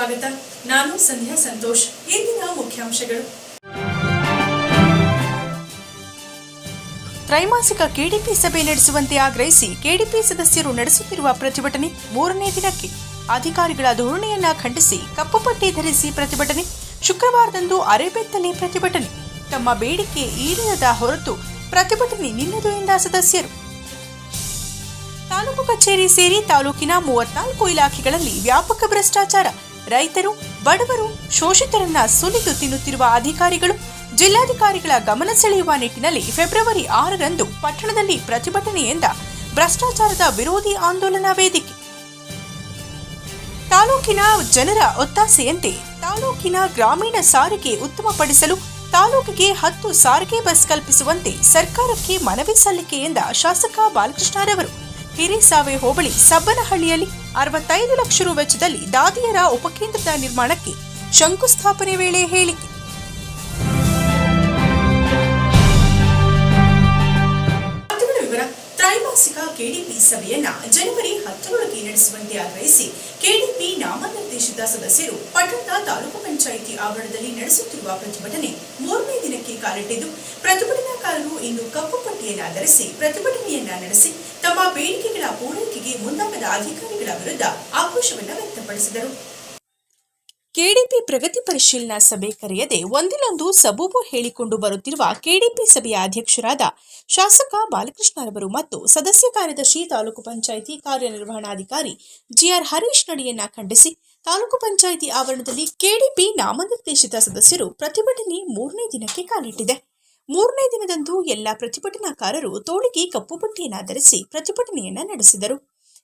ಸ್ವಾಗತ. ನಾನು ಸಂಧ್ಯಾ ಸಂತೋಷ್. ಇಂದಿನ ಮುಖ್ಯಾಂಶಗಳು. ತ್ರೈಮಾಸಿಕ ಕೆಡಿಪಿ ಸಭೆ ನಡೆಸುವಂತೆ ಆಗ್ರಹಿಸಿ ಕೆಡಿಪಿ ಸದಸ್ಯರು ನಡೆಸುತ್ತಿರುವ ಪ್ರತಿಭಟನೆ ಮೂರನೇ ದಿನಕ್ಕೆ. ಅಧಿಕಾರಿಗಳ ಧೋರಣೆಯನ್ನ ಖಂಡಿಸಿ ಕಪ್ಪು ಪಟ್ಟಿ ಧರಿಸಿ ಪ್ರತಿಭಟನೆ, ಶುಕ್ರವಾರದಂದು ಅರೆಬೆತ್ತಲೆ ಪ್ರತಿಭಟನೆ. ತಮ್ಮ ಬೇಡಿಕೆ ಈಡೇರದ ಹೊರತು ಪ್ರತಿಭಟನೆ ನಿಲ್ಲದು ಎಂದ ಸದಸ್ಯರು. ತಾಲೂಕು ಕಚೇರಿ ಸೇರಿ ತಾಲೂಕಿನ ಮೂವತ್ನಾಲ್ಕು ಇಲಾಖೆಗಳಲ್ಲಿ ವ್ಯಾಪಕ ಭ್ರಷ್ಟಾಚಾರ. ರೈತರು, ಬಡವರು, ಶೋಷಿತರನ್ನ ಸುಲಿದು ತಿನ್ನುತ್ತಿರುವ ಅಧಿಕಾರಿಗಳು ಜಿಲ್ಲಾಧಿಕಾರಿಗಳ ಗಮನ ಸೆಳೆಯುವ ನಿಟ್ಟಿನಲ್ಲಿ ಫೆಬ್ರವರಿ ಆರರಂದು ಪಟ್ಟಣದಲ್ಲಿ ಪ್ರತಿಭಟನೆಯಿಂದ ಭ್ರಷ್ಟಾಚಾರದ ವಿರೋಧಿ ಆಂದೋಲನ ವೇದಿಕೆ. ತಾಲೂಕಿನ ಜನರ ಒತ್ತಾಸೆಯಂತೆ ತಾಲೂಕಿನ ಗ್ರಾಮೀಣ ಸಾರಿಗೆ ಉತ್ತಮಪಡಿಸಲು ತಾಲೂಕಿಗೆ ಹತ್ತು ಸಾರಿಗೆ ಬಸ್ ಕಲ್ಪಿಸುವಂತೆ ಸರ್ಕಾರಕ್ಕೆ ಮನವಿ ಸಲ್ಲಿಕೆ ಎಂದ ಶಾಸಕ ಬಾಲಕೃಷ್ಣರವರು ಹಿರೇಸಾವೆ ಹೋಬಳಿ ಸಬ್ಬನಹಳ್ಳಿಯಲ್ಲಿ ಅರವತ್ತೈದು ಲಕ್ಷ ರು ವೆಚ್ಚದಲ್ಲಿ ದಾದಿಯರ ಉಪಕೇಂದ್ರದ ನಿರ್ಮಾಣಕ್ಕೆ ಶಂಕುಸ್ಥಾಪನೆ ವೇಳೆ ಹೇಳಿಕೆ. ತ್ರೈಮಾಸಿಕ ಕೆಡಿಪಿ ಸಭೆಯನ್ನ ಜನವರಿ ಹತ್ತರೊಳಗೆ ನಡೆಸುವಂತೆ ಆಗ್ರಹಿಸಿ ಕೆಡಿಪಿ ನಾಮನಿರ್ದೇಶಿತ ಸದಸ್ಯರು ಪಟ್ಟಣದ ತಾಲೂಕು ಪಂಚಾಯಿತಿ ಆವರಣದಲ್ಲಿ ನಡೆಸುತ್ತಿರುವ ಪ್ರತಿಭಟನೆ ಮೂರನೇ ದಿನಕ್ಕೆ ಕಾಲಿಟ್ಟಿದ್ದು, ಪ್ರತಿಭಟನಾಕಾರರು ಇಂದು ಕಪ್ಪು ಪಟ್ಟಿಯನ್ನು ಧರಿಸಿ ಪ್ರತಿಭಟನೆಯನ್ನ ನಡೆಸಿ ತಮ್ಮ ಬೇಡಿಕೆಗಳ ಪೂರೈಕೆಗೆ ಮುಂದಾಗದ ಅಧಿಕಾರಿಗಳ ವಿರುದ್ಧ ಆಕ್ರೋಶವನ್ನು ವ್ಯಕ್ತಪಡಿಸಿದರು. ಕೆಡಿಪಿ ಪ್ರಗತಿ ಪರಿಶೀಲನಾ ಸಭೆ ಕರೆಯದೆ ಒಂದಿನೊಂದು ಸಬೂಬು ಹೇಳಿಕೊಂಡು ಬರುತ್ತಿರುವ ಕೆಡಿಪಿ ಸಭೆಯ ಅಧ್ಯಕ್ಷರಾದ ಶಾಸಕ ಬಾಲಕೃಷ್ಣರವರು ಮತ್ತು ಸದಸ್ಯ ಕಾರ್ಯದರ್ಶಿ ತಾಲೂಕು ಪಂಚಾಯಿತಿ ಕಾರ್ಯನಿರ್ವಹಣಾಧಿಕಾರಿ ಜಿಆರ್ ಹರೀಶ್ ನಡೆಯನ್ನ ಖಂಡಿಸಿ, ತಾಲೂಕು ಪಂಚಾಯಿತಿ ಆವರಣದಲ್ಲಿ ಕೆಡಿಪಿ ನಾಮನಿರ್ದೇಶಿತ ಸದಸ್ಯರು ಪ್ರತಿಭಟನೆ ಮೂರನೇ ದಿನಕ್ಕೆ ಕಾಲಿಟ್ಟಿದೆ. ಮೂರನೇ ದಿನದಂದು ಎಲ್ಲ ಪ್ರತಿಭಟನಾಕಾರರು ತೋಳಿಗೆ ಕಪ್ಪು ಪಟ್ಟಿಯನ್ನ ಧರಿಸಿ ಪ್ರತಿಭಟನೆಯನ್ನ ನಡೆಸಿದರು.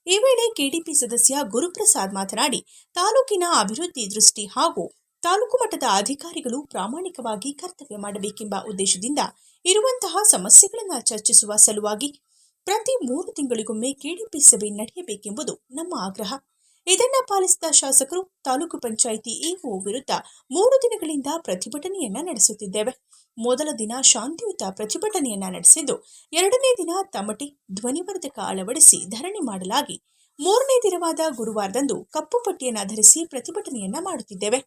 ಈ ವೇಳೆ ಕೆಡಿಪಿ ಸದಸ್ಯ ಗುರುಪ್ರಸಾದ್ ಮಾತನಾಡಿ, ತಾಲೂಕಿನ ಅಭಿವೃದ್ಧಿ ದೃಷ್ಟಿ ಹಾಗೂ ತಾಲೂಕು ಮಟ್ಟದ ಅಧಿಕಾರಿಗಳು ಪ್ರಾಮಾಣಿಕವಾಗಿ ಕರ್ತವ್ಯ ಮಾಡಬೇಕೆಂಬ ಉದ್ದೇಶದಿಂದ ಇರುವಂತಹ ಸಮಸ್ಯೆಗಳನ್ನು ಚರ್ಚಿಸುವ ಸಲುವಾಗಿ ಪ್ರತಿ ಮೂರು ತಿಂಗಳಿಗೊಮ್ಮೆ ಕೆಡಿಪಿ ಸಭೆ ನಡೆಯಬೇಕೆಂಬುದು ನಮ್ಮ ಆಗ್ರಹ. ಇದನ್ನ ಪಾಲಿಸಿದ ಶಾಸಕರು, ತಾಲೂಕು ಪಂಚಾಯಿತಿ ಇಒ ವಿರುದ್ಧ ಮೂರು ದಿನಗಳಿಂದ ಪ್ರತಿಭಟನೆಯನ್ನ ನಡೆಸುತ್ತಿದ್ದೇವೆ. ಮೊದಲ ದಿನ ಶಾಂತಿಯುತ ಪ್ರತಿಭಟನೆಯನ್ನ ನಡೆಸಿದ್ದು, ಎರಡನೇ ದಿನ ತಮಟಿ ಧ್ವನಿವರ್ಧಕ ಅಳವಡಿಸಿ ಧರಣಿ ಮಾಡಲಾಗಿ, ಮೂರನೇ ದಿನವಾದ ಗುರುವಾರದಂದು ಕಪ್ಪು ಪಟ್ಟಿಯನ್ನ ಧರಿಸಿ ಪ್ರತಿಭಟನೆಯನ್ನ ಮಾಡುತ್ತಿದ್ದೇವೆ.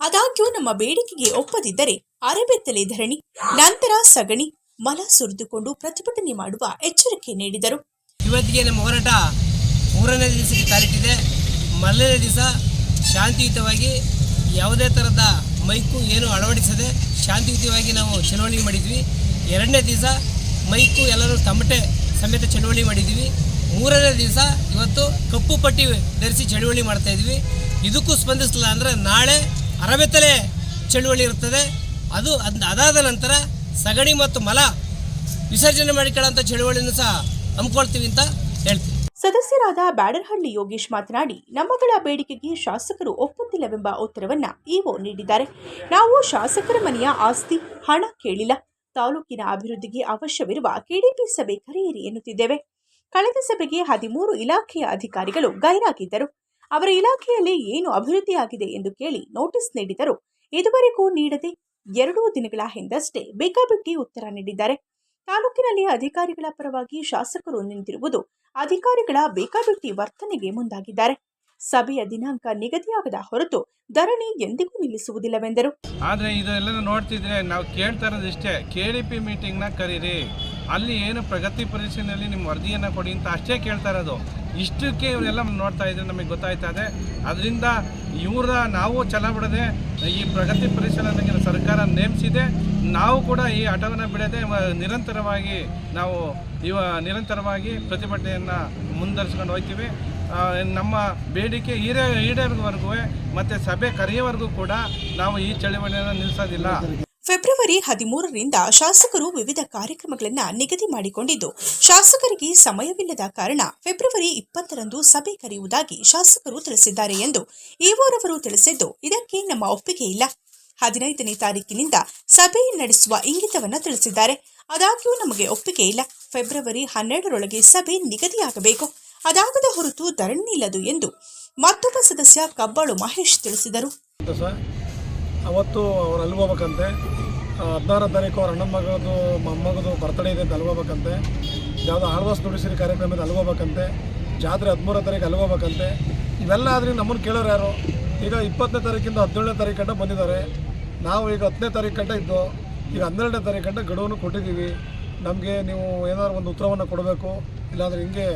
ಆದಾಗ್ಯೂ ನಮ್ಮ ಬೇಡಿಕೆಗೆ ಒಪ್ಪದಿದ್ದರೆ ಅರೆಬೆತ್ತಲೆ ಧರಣಿ, ನಂತರ ಸಗಣಿ, ಮಲ ಸುರಿದುಕೊಂಡು ಪ್ರತಿಭಟನೆ ಮಾಡುವ ಎಚ್ಚರಿಕೆ ನೀಡಿದರು. ಇವತ್ತಿಗೆ ನಮ್ಮ ಹೋರಾಟ ಮೂರನೇ ದಿವಸಕ್ಕೆ ಕಾಲಿಟ್ಟಿದೆ. ಮೊದಲನೇ ದಿವಸ ಶಾಂತಿಯುತವಾಗಿ ಯಾವುದೇ ಥರದ ಮೈಕು ಏನು ಅಳವಡಿಸದೆ ಶಾಂತಿಯುತವಾಗಿ ನಾವು ಚಳವಳಿ ಮಾಡಿದ್ವಿ. ಎರಡನೇ ದಿವಸ ಮೈಕು ಎಲ್ಲರೂ ತಮಟೆ ಸಮೇತ ಚಳವಳಿ ಮಾಡಿದ್ವಿ. ಮೂರನೇ ದಿವಸ ಇವತ್ತು ಕಪ್ಪು ಪಟ್ಟಿ ಧರಿಸಿ ಚಳವಳಿ ಮಾಡ್ತಾ ಇದ್ವಿ. ಇದಕ್ಕೂ ಸ್ಪಂದಿಸಲಿಲ್ಲ ಅಂದರೆ ನಾಳೆ ಅರಬೆತ್ತಲೆ ಚಳುವಳಿ ಇರ್ತದೆ. ಅದು ಅದು ಅದಾದ ನಂತರ ಸಗಣಿ ಮತ್ತು ಮಲ ವಿಸರ್ಜನೆ ಮಾಡಿಕೊಳ್ಳೋಂಥ ಚಳುವಳಿನೂ ಸಹ ಹಮ್ಮಿಕೊಳ್ತೀವಿ ಅಂತ ಸದಸ್ಯರಾದ ಬ್ಯಾಡರಹಳ್ಳಿ ಯೋಗೇಶ್ ಮಾತನಾಡಿ, ನಮ್ಮಗಳ ಬೇಡಿಕೆಗೆ ಶಾಸಕರು ಒಪ್ಪುತ್ತಿಲ್ಲವೆಂಬ ಉತ್ತರವನ್ನ ಇಒ ನೀಡಿದ್ದಾರೆ. ನಾವು ಶಾಸಕರ ಮನೆಯ ಆಸ್ತಿ, ಹಣ ಕೇಳಿಲ್ಲ. ತಾಲೂಕಿನ ಅಭಿವೃದ್ಧಿಗೆ ಅವಶ್ಯವಿರುವ ಕೆಡಿಪಿ ಸಭೆ ಕರೆಯಿರಿ ಎನ್ನುತ್ತಿದ್ದೇವೆ. ಕಳೆದ ಸಭೆಗೆ ಹದಿಮೂರು ಇಲಾಖೆಯ ಅಧಿಕಾರಿಗಳು ಗೈರಾಗಿದ್ದರು. ಅವರ ಇಲಾಖೆಯಲ್ಲಿ ಏನು ಅಭಿವೃದ್ಧಿಯಾಗಿದೆ ಎಂದು ಕೇಳಿ ನೋಟಿಸ್ ನೀಡಿದರು ಇದುವರೆಗೂ ನೀಡದೆ ಎರಡೂ ದಿನಗಳ ಹಿಂದಷ್ಟೇ ಬೇಕಾಬಿಟ್ಟಿ ಉತ್ತರ ನೀಡಿದ್ದಾರೆ. ತಾಲೂಕಿನಲ್ಲಿ ಅಧಿಕಾರಿಗಳ ಪರವಾಗಿ ಶಾಸಕರು ನಿಂತಿರುವುದು ಅಧಿಕಾರಿಗಳ ಬೇಕಾಬಿಟ್ಟಿ ವರ್ತನೆಗೆ ಮುಂದಾಗಿದ್ದಾರೆ. ಸಭೆಯ ದಿನಾಂಕ ನಿಗದಿಯಾಗದ ಹೊರತು ಧರಣಿ ಎಂದಿಗೂ ನಿಲ್ಲಿಸುವುದಿಲ್ಲವೆಂದರು. ಆದರೆ ಇದೆಲ್ಲ ನೋಡ್ತಿದ್ರೆ ನಾವು ಕೇಳ್ತಾ ಇರೋದಿಷ್ಟೇ ಕೆಡಿಪಿ ಮೀಟಿಂಗ್ನ ಕರೀರಿ. ಅಲ್ಲಿ ಏನು ಪ್ರಗತಿ ಪರಿಶೀಲನೆಯಲ್ಲಿ ನಿಮ್ಮ ವರದಿಯನ್ನು ಕೊಡಿ ಅಂತ ಅಷ್ಟೇ ಕೇಳ್ತಾ ಇರೋದು. ಇಷ್ಟಕ್ಕೆ ಇವರೆಲ್ಲ ನೋಡ್ತಾ ಇದ್ರೆ ನಮಗೆ ಗೊತ್ತಾಯ್ತಾ ಇದೆ. ಅದರಿಂದ ಇವರ ನಾವು ಛಲ ಬಿಡದೆ ಈ ಪ್ರಗತಿ ಪರಿಶೀಲನೆಗೆ ಸರ್ಕಾರ ನೇಮಿಸಿದೆ. ನಾವು ಕೂಡ ಈ ಹಠವನ್ನು ಬಿಡದೆ ನಿರಂತರವಾಗಿ ನಾವು ಇವ, ನಿರಂತರವಾಗಿ ಪ್ರತಿಭಟನೆಯನ್ನು ಮುಂದುವರಿಸ್ಕೊಂಡು ಹೋಗ್ತೀವಿ. ನಮ್ಮ ಬೇಡಿಕೆ ಈಡೇ, ಈಡೇರೋವರೆಗೂ ಮತ್ತು ಸಭೆ ಕರೆಯೋವರೆಗೂ ಕೂಡ ನಾವು ಈ ಚಳವಳಿಯನ್ನು ನಿಲ್ಲಿಸೋದಿಲ್ಲ ಫೆಬ್ರವರಿ ಹದಿಮೂರರಿಂದ ಶಾಸಕರು ವಿವಿಧ ಕಾರ್ಯಕ್ರಮಗಳನ್ನು ನಿಗದಿ ಮಾಡಿಕೊಂಡಿದ್ದು, ಶಾಸಕರಿಗೆ ಸಮಯವಿಲ್ಲದ ಕಾರಣ ಫೆಬ್ರವರಿ ಇಪ್ಪತ್ತರಂದು ಸಭೆ ಕರೆಯುವುದಾಗಿ ಶಾಸಕರು ತಿಳಿಸಿದ್ದಾರೆ ಎಂದು ಈವೋರವರು ತಿಳಿಸಿದ್ದು, ಇದಕ್ಕೆ ನಮ್ಮ ಒಪ್ಪಿಗೆ ಇಲ್ಲ. ಹದಿನೈದನೇ ತಾರೀಕಿನಿಂದ ಸಭೆ ನಡೆಸುವ ಇಂಗಿತವನ್ನ ತಿಳಿಸಿದ್ದಾರೆ. ಅದಾಗ್ಯೂ ನಮಗೆ ಒಪ್ಪಿಗೆ ಇಲ್ಲ. ಫೆಬ್ರವರಿ ಹನ್ನೆರಡರೊಳಗೆ ಸಭೆ ನಿಗದಿಯಾಗಬೇಕು. ಅದಾಗದ ಹೊರತು ಧರಣಿ ಇಲ್ಲದು ಎಂದು ಮತ್ತೊಬ್ಬ ಸದಸ್ಯ ಕಬ್ಬಾಳು ಮಹೇಶ್ ತಿಳಿಸಿದರು. ಅವತ್ತು ಅವ್ರು ಅಲ್ಲಿ ಹೋಗ್ಬೇಕಂತೆ. ಹದಿನಾರನೇ ತಾರೀಕು ಅವ್ರ ಅಣ್ಣ ಮಗದು ಮೊಮ್ಮಗದು ಬರ್ತಡೇ ಇದೆ ಅಂತ ಅಲ್ಲಿ ಹೋಗ್ಬೇಕಂತೆ. ಯಾವುದೋ ಆಳ್ವಾಸ್ ನುಡಿಸಿರಿ ಕಾರ್ಯಕ್ರಮ ಇದೆ ಅಲ್ಲಿ ಹೋಗ್ಬೇಕಂತೆ. ಜಾತ್ರೆ ಹದಿಮೂರನೇ ತಾರೀಕು ಅಲ್ಲಿ ಹೋಗ್ಬೇಕಂತೆ. ಇವೆಲ್ಲ ಆದರೆ ನಮ್ಮನ್ನು ಕೇಳೋರು ಯಾರು? ಈಗ ಇಪ್ಪತ್ತನೇ ತಾರೀಕಿಂದ ಹದಿನೇಳನೇ ತಾರೀಕು ಗಂಟ ಬಂದಿದ್ದಾರೆ. ನಾವು ಈಗ ಹತ್ತನೇ ತಾರೀಕು ಗಂಟ ಇದ್ದು, ಈಗ ಹನ್ನೆರಡನೇ ತಾರೀಕು ಗಂಟ ಗಡುವನ್ನು ಕೊಟ್ಟಿದ್ದೀವಿ. ನಮಗೆ ನೀವು ಏನಾದ್ರು ಒಂದು ಉತ್ತರವನ್ನು ಕೊಡಬೇಕು, ಇಲ್ಲಾಂದರೆ ಹಿಂಗೆ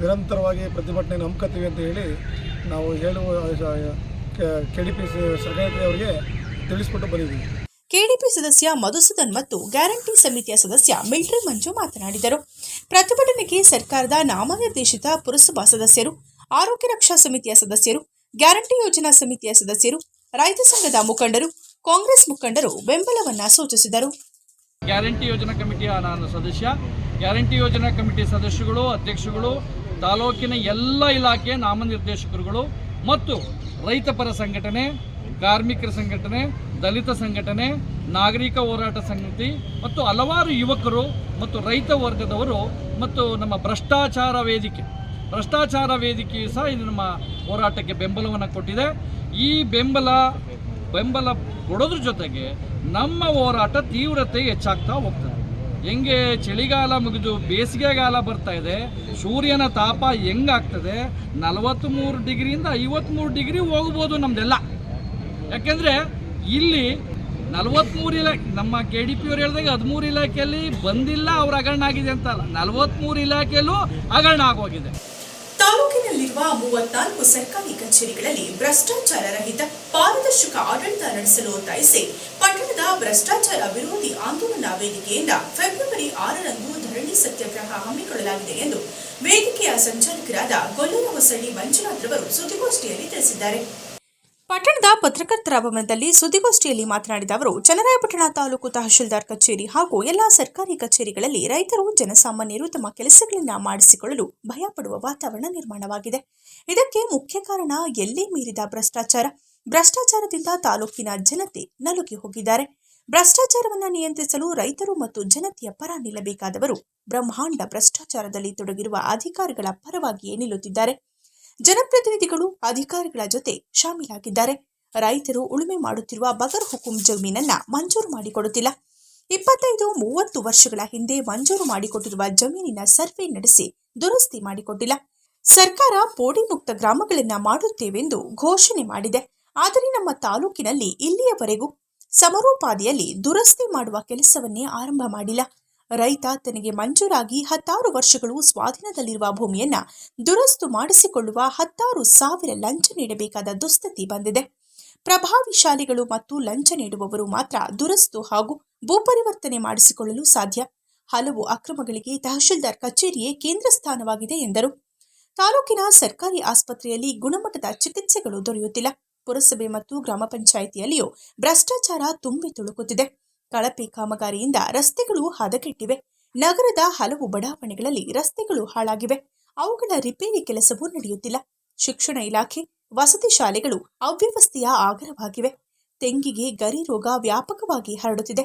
ನಿರಂತರವಾಗಿ ಪ್ರತಿಭಟನೆ ನಂಬ್ಕೋತೀವಿ ಅಂತ ಹೇಳಿ ನಾವು ಹೇಳುವ ಕೆ ಡಿ ಪಿ ಸೆಕ್ರೆಟರಿ ಅವರಿಗೆ ತಿಳಿಸ್ಬಿಟ್ಟು ಬಂದಿದ್ದೀವಿ ಕೆಡಿಪಿ ಸದಸ್ಯ ಮಧುಸೂದನ್ ಮತ್ತು ಗ್ಯಾರಂಟಿ ಸಮಿತಿಯ ಸದಸ್ಯ ಮಿಲ್ಟ್ರಿ ಮಂಜು ಮಾತನಾಡಿದರು. ಪ್ರತಿಭಟನೆಗೆ ಸರ್ಕಾರದ ನಾಮನಿರ್ದೇಶಿತ ಪುರಸಭಾ ಸದಸ್ಯರು ಆರೋಗ್ಯ ರಕ್ಷಾ ಸಮಿತಿಯ ಸದಸ್ಯರು ಗ್ಯಾರಂಟಿ ಯೋಜನಾ ಸಮಿತಿಯ ಸದಸ್ಯರು ರೈತ ಸಂಘದ ಮುಖಂಡರು ಕಾಂಗ್ರೆಸ್ ಮುಖಂಡರು ಬೆಂಬಲವನ್ನು ಸೂಚಿಸಿದರು. ಗ್ಯಾರಂಟಿ ಯೋಜನಾ ಕಮಿಟಿಯ ನಾನು ಸದಸ್ಯ. ಗ್ಯಾರಂಟಿ ಯೋಜನಾ ಕಮಿಟಿ ಸದಸ್ಯಗಳು ಅಧ್ಯಕ್ಷಗಳು ತಾಲೂಕಿನ ಎಲ್ಲ ಇಲಾಖೆಯ ನಾಮನಿರ್ದೇಶಕರುಗಳು ಮತ್ತು ರೈತಪರ ಸಂಘಟನೆ ಕಾರ್ಮಿಕರ ಸಂಘಟನೆ, ದಲಿತ ಸಂಘಟನೆ, ನಾಗರಿಕ ಹೋರಾಟ ಸಮಿತಿ ಮತ್ತು ಹಲವಾರು ಯುವಕರು ಮತ್ತು ರೈತ ವರ್ಗದವರು ಮತ್ತು ನಮ್ಮ ಭ್ರಷ್ಟಾಚಾರ ವೇದಿಕೆ. ಭ್ರಷ್ಟಾಚಾರ ವೇದಿಕೆಯು ಸಹ ಇದು ನಮ್ಮ ಹೋರಾಟಕ್ಕೆ ಬೆಂಬಲವನ್ನು ಕೊಟ್ಟಿದೆ. ಈ ಬೆಂಬಲ ಬೆಂಬಲ ಕೊಡೋದ್ರ ಜೊತೆಗೆ ನಮ್ಮ ಹೋರಾಟ ತೀವ್ರತೆ ಹೆಚ್ಚಾಗ್ತಾ ಹೋಗ್ತದೆ ಹೆಂಗೆ ಚಳಿಗಾಲ ಮುಗಿದು ಬೇಸಿಗೆಗಾಲ ಬರ್ತಾ ಇದೆ, ಸೂರ್ಯನ ತಾಪ ಹೆಂಗಾಗ್ತದೆ? ನಲವತ್ತ್ಮೂರು ಡಿಗ್ರಿಯಿಂದ ಐವತ್ತ್ಮೂರು ಡಿಗ್ರಿ ಹೋಗ್ಬೋದು ನಮ್ದೆಲ್ಲ. ಯಾಕೆಂದರೆ ಇಲ್ಲಿ ನಲವತ್ತ್ಮೂರು ಇಲಾಖೆ ನಮ್ಮ ಕೆ ಡಿ ಪಿ ಅವ್ರು ಹೇಳಿದಾಗ ಹದಿಮೂರು ಇಲಾಖೆಯಲ್ಲಿ ಬಂದಿಲ್ಲ, ಅವ್ರ ಹಗರಣ ಆಗಿದೆ ಅಂತಲ್ಲ ನಲವತ್ತ್ಮೂರು ಇಲಾಖೆಯಲ್ಲೂ ಹಗರಣ ಆಗೋಗಿದೆ. ತಾಲೂಕಿನಲ್ಲಿರುವ ಮೂವತ್ನಾಲ್ಕು ಸರ್ಕಾರಿ ಕಚೇರಿಗಳಲ್ಲಿ ಭ್ರಷ್ಟಾಚಾರ ರಹಿತ ಪಾರದರ್ಶಕ ಆಡಳಿತ ನಡೆಸಲು ಒತ್ತಾಯಿಸಿ ಪಟ್ಟಣದ ಭ್ರಷ್ಟಾಚಾರ ವಿರೋಧಿ ಆಂದೋಲನ ವೇದಿಕೆಯಿಂದ ಫೆಬ್ರವರಿ ಆರರಂದು ಧರಣಿ ಸತ್ಯಾಗ್ರಹ ಹಮ್ಮಿಕೊಳ್ಳಲಾಗಿದೆ ಎಂದು ವೇದಿಕೆಯ ಸಂಚಾಲಕರಾದ ಗೊಲ್ಲರ ಹೊಸಳ್ಳಿ ಮಂಜುನಾಥ್ ರವರು ಸುದ್ದಿಗೋಷ್ಠಿಯಲ್ಲಿ ತಿಳಿಸಿದ್ದಾರೆ. ಪಟ್ಟಣದ ಪತ್ರಕರ್ತರ ಭವನದಲ್ಲಿ ಸುದ್ದಿಗೋಷ್ಠಿಯಲ್ಲಿ ಮಾತನಾಡಿದ ಅವರು, ಚನ್ನರಾಯಪಟ್ಟಣ ತಾಲೂಕು ತಹಶೀಲ್ದಾರ್ ಕಚೇರಿ ಹಾಗೂ ಎಲ್ಲಾ ಸರ್ಕಾರಿ ಕಚೇರಿಗಳಲ್ಲಿ ರೈತರು ಜನಸಾಮಾನ್ಯರು ತಮ್ಮ ಕೆಲಸಗಳನ್ನು ಮಾಡಿಸಿಕೊಳ್ಳಲು ಭಯಪಡುವ ವಾತಾವರಣ ನಿರ್ಮಾಣವಾಗಿದೆ. ಇದಕ್ಕೆ ಮುಖ್ಯ ಕಾರಣ ಎಲ್ಲೇ ಮೀರಿದ ಭ್ರಷ್ಟಾಚಾರ. ಭ್ರಷ್ಟಾಚಾರದಿಂದ ತಾಲೂಕಿನ ಜನತೆ ನಲುಗಿ ಹೋಗಿದ್ದಾರೆ. ಭ್ರಷ್ಟಾಚಾರವನ್ನು ನಿಯಂತ್ರಿಸಲು ರೈತರು ಮತ್ತು ಜನತೆಯ ಪರ ನಿಲ್ಲಬೇಕಾದವರು ಬ್ರಹ್ಮಾಂಡ ಭ್ರಷ್ಟಾಚಾರದಲ್ಲಿ ತೊಡಗಿರುವ ಅಧಿಕಾರಿಗಳ ಪರವಾಗಿಯೇ ನಿಲ್ಲುತ್ತಿದ್ದಾರೆ. ಜನಪ್ರತಿನಿಧಿಗಳು, ಅಧಿಕಾರಿಗಳ ಜೊತೆ ಶಾಮೀಲಾಗಿದ್ದಾರೆ. ರೈತರು ಉಳುಮೆ ಮಾಡುತ್ತಿರುವ ಬಗರ್ ಹುಕುಂ ಜಮೀನನ್ನ ಮಂಜೂರು ಮಾಡಿಕೊಡುತ್ತಿಲ್ಲ. ಇಪ್ಪತ್ತೈದು, ಮೂವತ್ತು ವರ್ಷಗಳ ಹಿಂದೆ ಮಂಜೂರು ಮಾಡಿಕೊಟ್ಟಿರುವ ಜಮೀನಿನ ಸರ್ವೆ ನಡೆಸಿ ದುರಸ್ತಿ ಮಾಡಿಕೊಟ್ಟಿಲ್ಲ. ಸರ್ಕಾರ ಪೋಡಿ ಮುಕ್ತ ಗ್ರಾಮಗಳನ್ನ ಮಾಡುತ್ತೇವೆಂದು ಘೋಷಣೆ ಮಾಡಿದೆ. ಆದರೆ ನಮ್ಮ ತಾಲೂಕಿನಲ್ಲಿ ಇಲ್ಲಿಯವರೆಗೂ ಸಮರೋಪಾದಿಯಲ್ಲಿ ದುರಸ್ತಿ ಮಾಡುವ ಕೆಲಸವನ್ನೇ ಆರಂಭ ಮಾಡಿಲ್ಲ. ರೈತ ತನಗೆ ಮಂಜೂರಾಗಿ ಹತ್ತಾರು ವರ್ಷಗಳು ಸ್ವಾಧೀನದಲ್ಲಿರುವ ಭೂಮಿಯನ್ನ ದುರಸ್ತು ಮಾಡಿಸಿಕೊಳ್ಳುವ ಹತ್ತಾರು ಸಾವಿರ ಲಂಚ ನೀಡಬೇಕಾದ ದುಸ್ಥಿತಿ ಬಂದಿದೆ. ಪ್ರಭಾವಿಶಾಲಿಗಳು ಮತ್ತು ಲಂಚ ನೀಡುವವರು ಮಾತ್ರ ದುರಸ್ತು ಹಾಗೂ ಭೂಪರಿವರ್ತನೆ ಮಾಡಿಸಿಕೊಳ್ಳಲು ಸಾಧ್ಯ. ಹಲವು ಅಕ್ರಮಗಳಿಗೆ ತಹಶೀಲ್ದಾರ್ ಕಚೇರಿಯೇ ಕೇಂದ್ರ ಸ್ಥಾನವಾಗಿದೆ ಎಂದರು. ತಾಲೂಕಿನ ಸರ್ಕಾರಿ ಆಸ್ಪತ್ರೆಯಲ್ಲಿ ಗುಣಮಟ್ಟದ ಚಿಕಿತ್ಸೆಗಳು ದೊರೆಯುತ್ತಿಲ್ಲ. ಪುರಸಭೆ ಮತ್ತು ಗ್ರಾಮ ಪಂಚಾಯಿತಿಯಲ್ಲಿಯೂ ಭ್ರಷ್ಟಾಚಾರ ತುಂಬಿ ತುಳುಕುತ್ತಿದೆ. ಕಳಪೆ ಕಾಮಗಾರಿಯಿಂದ ರಸ್ತೆಗಳು ಹದಗೆಟ್ಟಿವೆ. ನಗರದ ಹಲವು ಬಡಾವಣೆಗಳಲ್ಲಿ ರಸ್ತೆಗಳು ಹಾಳಾಗಿವೆ. ಅವುಗಳ ರಿಪೇರಿ ಕೆಲಸವೂ ನಡೆಯುತ್ತಿಲ್ಲ. ಶಿಕ್ಷಣ ಇಲಾಖೆ, ವಸತಿ ಶಾಲೆಗಳು ಅವ್ಯವಸ್ಥೆಯ ಆಗರವಾಗಿವೆ. ತೆಂಗಿಗೆ ಗರಿ ರೋಗ ವ್ಯಾಪಕವಾಗಿ ಹರಡುತ್ತಿದೆ.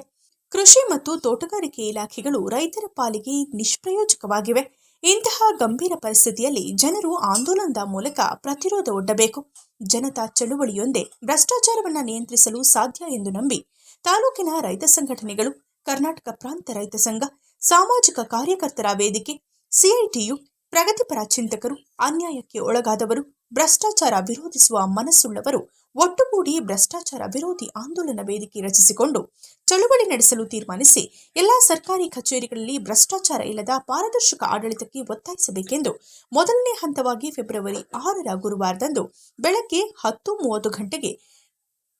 ಕೃಷಿ ಮತ್ತು ತೋಟಗಾರಿಕೆ ಇಲಾಖೆಗಳು ರೈತರ ಪಾಲಿಗೆ ನಿಷ್ಪ್ರಯೋಜಕವಾಗಿವೆ. ಇಂತಹ ಗಂಭೀರ ಪರಿಸ್ಥಿತಿಯಲ್ಲಿ ಜನರು ಆಂದೋಲನದ ಮೂಲಕ ಪ್ರತಿರೋಧ ಒಡ್ಡಬೇಕು. ಜನತಾ ಚಳುವಳಿಯೊಂದೇ ಭ್ರಷ್ಟಾಚಾರವನ್ನು ನಿಯಂತ್ರಿಸಲು ಸಾಧ್ಯ ಎಂದು ನಂಬಿ ತಾಲೂಕಿನ ರೈತ ಸಂಘಟನೆಗಳು, ಕರ್ನಾಟಕ ಪ್ರಾಂತ ರೈತ ಸಂಘ, ಸಾಮಾಜಿಕ ಕಾರ್ಯಕರ್ತರ ವೇದಿಕೆ, ಸಿಐಟಿಯು ಪ್ರಗತಿಪರ ಚಿಂತಕರು, ಅನ್ಯಾಯಕ್ಕೆ ಒಳಗಾದವರು, ಭ್ರಷ್ಟಾಚಾರ ವಿರೋಧಿಸುವ ಮನಸ್ಸುಳ್ಳವರು, ಒಟ್ಟುಗೂಡಿ ಭ್ರಷ್ಟಾಚಾರ ವಿರೋಧಿ ಆಂದೋಲನ ವೇದಿಕೆ ರಚಿಸಿಕೊಂಡು ಚಳುವಳಿ ನಡೆಸಲು ತೀರ್ಮಾನಿಸಿ ಎಲ್ಲಾ ಸರ್ಕಾರಿ ಕಚೇರಿಗಳಲ್ಲಿ ಭ್ರಷ್ಟಾಚಾರ ಇಲ್ಲದ ಪಾರದರ್ಶಕ ಆಡಳಿತಕ್ಕೆ ಒತ್ತಾಯಿಸಬೇಕೆಂದು ಮೊದಲನೇ ಹಂತವಾಗಿ ಫೆಬ್ರವರಿ ಆರರ ಗುರುವಾರದಂದು ಬೆಳಗ್ಗೆ ಹತ್ತು ಮೂವತ್ತು ಗಂಟೆಗೆ